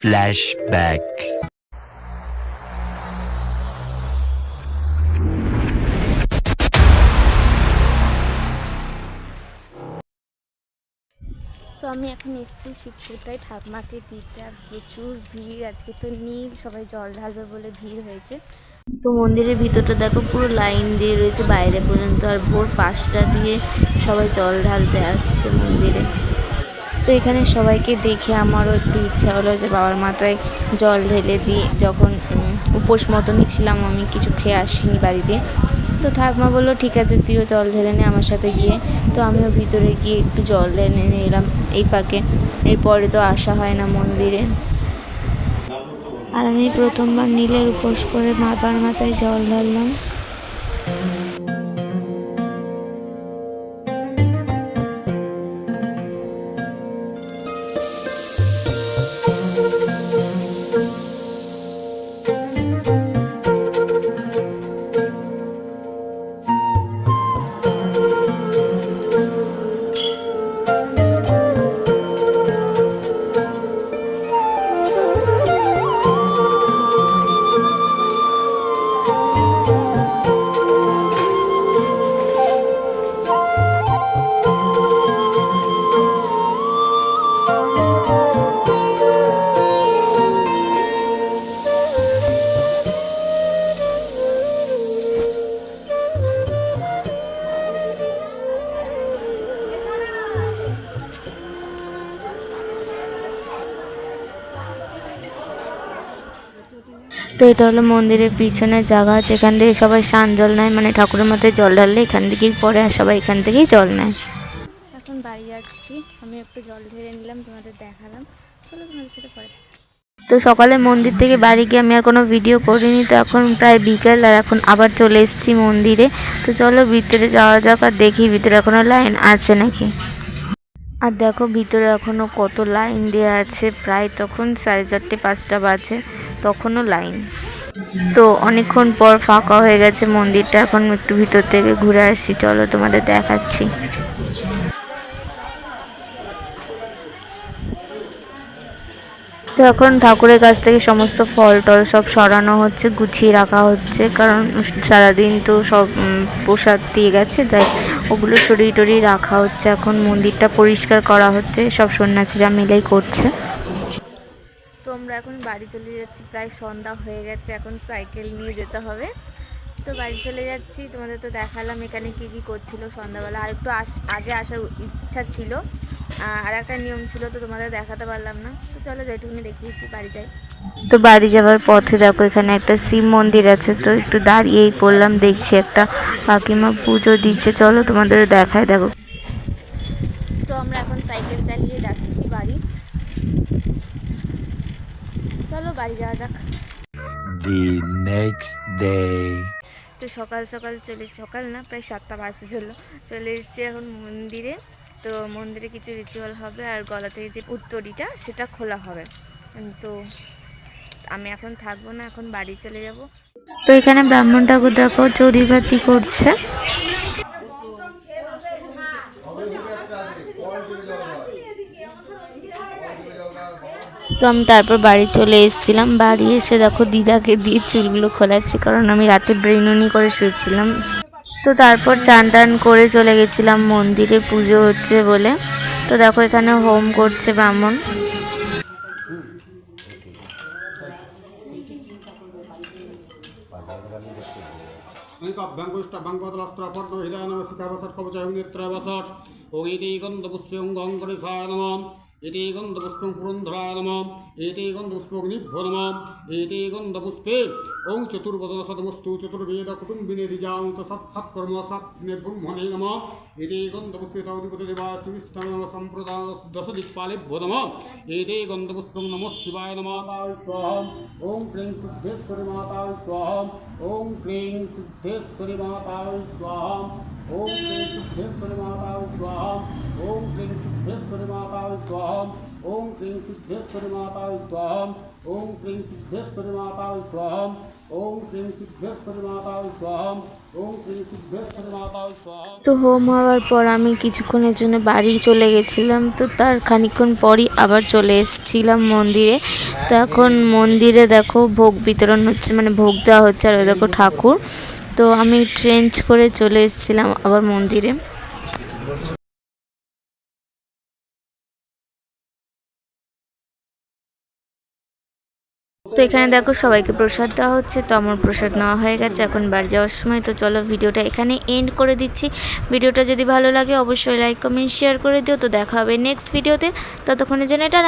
Flashback. তো আমি এখন এসেছি শিবপুরটায়। ঠাকমাকে দিতে আর প্রচুর ভিড়। আজকে তো নীল, সবাই জল ঢালবে বলে ভিড় হয়েছে। তো মন্দিরের ভিতরটা দেখো, পুরো লাইন দিয়ে রয়েছে বাইরে পর্যন্ত। আর ভোর পাঁচটা দিয়ে সবাই জল ঢালতে আসছে মন্দিরে। তো এখানে সবাইকে দেখে আমারও একটু ইচ্ছা হলো যে বাবার মাথায় জল ঢেলে দিই যখন উপোস মতনই ছিলাম, আমি কিছু খেয়ে আসিনি বাড়িতে। তো ঠাকমা বলল, ঠিক আছে, তুইও জল ঢেলে নে আমার সাথে গিয়ে। তো আমিও ভিতরে গিয়ে একটু জল ঢেলে নিলাম এই ফাঁকে। এরপরে তো আসা হয় না মন্দিরে। আর আমি প্রথমবার নীলের উপোস করে বাবার মাথায় জল ঢাললাম। তো এটা হলো মন্দিরের পিছনের জায়গা যেখান থেকে সবাই স্নান জল নেয় মানে ঠাকুরের মাথায় জল ঢাললে এখান থেকেই পরে আর সবাই এখান থেকেই জল নেয়। এখন বাড়ি যাচ্ছি। আমি একটু জল ঢেলে নিলাম তোমাদের দেখালাম। চলো তোমাদের সাথে পরে তো সকালে মন্দির থেকে বাড়ি গিয়ে আমি আর কোনো ভিডিও করিনি তো এখন প্রায় বিকেল আর এখন আবার চলে এসেছি মন্দিরে। তো চলো ভিতরে যাওয়া যাক আর দেখি ভিতরে এখনও লাইন আছে নাকি। আর দেখো ভিতরে এখনও কত লাইন দেওয়া আছে। প্রায় তখন সাড়ে চারটে, পাঁচটা বাজে, তখনও লাইন। তো অনেকক্ষণ পর ফাঁকা হয়ে গেছে মন্দিরটা। এখন একটু ভিতর থেকে ঘুরে আসছি চলো তোমাদের দেখাচ্ছি। তো এখন ঠাকুরের কাছ থেকে সমস্ত ফল টল সব সরানো হচ্ছে, গুছিয়ে রাখা হচ্ছে। কারণ সারাদিন তো সব প্রসাদ দিয়ে গেছে, তাই ওগুলো সরিয়ে টরিয়ে রাখা হচ্ছে। এখন মন্দিরটা পরিষ্কার করা হচ্ছে। সব সন্ন্যাসীরা মিলেই করছে। তো আমরা এখন বাড়ি চলে যাচ্ছি। প্রায় সন্ধ্যা হয়ে গেছে। এখন সাইকেল নিয়ে যেতে হবে। তো বাড়ি চলে যাচ্ছি। তোমাদের তো দেখালাম এখানে কি কি করছিল সন্ধ্যাবেলা। আর একটু আস, আগে আসার ইচ্ছা ছিল। আর একটা নিয়ম ছিল তো তোমাদের দেখাতে পারলাম না। তো চলো যেটুকুনি দেখিয়েছি। বাড়ি যাই। তো বাড়ি যাওয়ার পথে দেখো এখানে একটা শিব মন্দির আছে। তো একটু দাঁড়িয়েই পড়লাম দেখছি একটা কাকিমা পুজো দিচ্ছে। চলো তোমাদের দেখায় দেখো। তো আমরা এখন সাইকেল চালিয়ে যাচ্ছি বাড়ি। চলো বাড়ি যাওয়া যাক। The next day. তো সকাল সকাল চলে সকাল না প্রায় সাতটা বাজতে চলল। চলে এসেছি এখন মন্দিরে। তো মন্দিরে কিছু রিচুয়াল হবে আর গলা থেকে যে উত্তরীটা সেটা খোলা হবে। তো আমি এখন থাকব না, এখন বাড়ি চলে যাব। তো এখানে ব্রাহ্মণ ঠাকুর দেখো চড়িবাতি করছে। তো আমি তারপর বাড়ি চলে এসেছিলাম। বাড়ি এসে দেখো দিদাকে দিয়ে চুলগুলো খোলাচ্ছি, কারণ আমি রাতে ব্রেনুনি করে শুয়েছিলাম। তো তারপর চান টান করে চলে গেছিলাম মন্দিরে, পুজো হচ্ছে বলে। তো দেখো এখানে হোম করছে ব্রাহ্মণ। স্তভ্যঙ্গুষ্টভঙ্গতলস্ত্রপর্ণহিതാ নম শিখাবসট কবচাহুনেত্রয় বসট ওং ইতি গন্ধপুষ্পে অঙ্গং করে সায় এতে গন্ধপুষ্পং পুরন্ধরায় নম এতে গন্ধপুষ্পগ্নিভ্যো নম এতে গন্ধপুষ্পে ওং চতুর্বদন সদমস্তু চতুর্বেদ কুটুম্বিনে রিজাং সৎসৎকর্ম সৎস্নে ব্রহ্মণে নম এতে গন্ধপুষ্পে সৌদিপতি দেবা শ্রীষ্ঠম সম্প্রদায় দশ দিকপালেভ্যো নম এতে গন্ধপুষ্পং নম শিবায় নম স্বাহম ওং ক্লিং সিদ্ধেশ্বরী মাতা স্বাহম ওং ক্লিং সিদ্ধেশ্বরী মাতা স্বাহম Om King to Tiffany Mabau Swam, Om King to Tiffany Mabau Swam, Om King to Tiffany Swam, মাতা স্বাহম, ওম ক্রিং সিদ্ধেশ্বরী মাতা স্বাহম, ওম ক্রিং সিদ্ধেশ্বরী মাতা স্বাহম। তো হোম হওয়ার পর আমি কিছুক্ষণের জন্য বাড়ি চলে গেছিলাম, তো তার খানিকক্ষণ পরই আবার চলে এসেছিলাম মন্দিরে। তো এখন মন্দিরে দেখো ভোগ বিতরণ হচ্ছে মানে ভোগ দেওয়া হচ্ছে, আর দেখো ঠাকুর। তো আমি ট্রেঞ্চ করে চলে এসেছিলাম আবার মন্দিরে। এখানে দেখো সবাইকে প্রসাদ দেওয়া হচ্ছে, তো আমার প্রসাদ নেওয়া হয়ে গেছে। এখন বাড়ি যাওয়ার সময়, তো চলো ভিডিওটা এখানে এন্ড করে দিচ্ছি। ভিডিওটা যদি ভালো লাগে, অবশ্যই লাইক কমেন্ট শেয়ার করে দিও। তো দেখা হবে নেক্সট ভিডিওতে ততক্ষণের জন্য এটা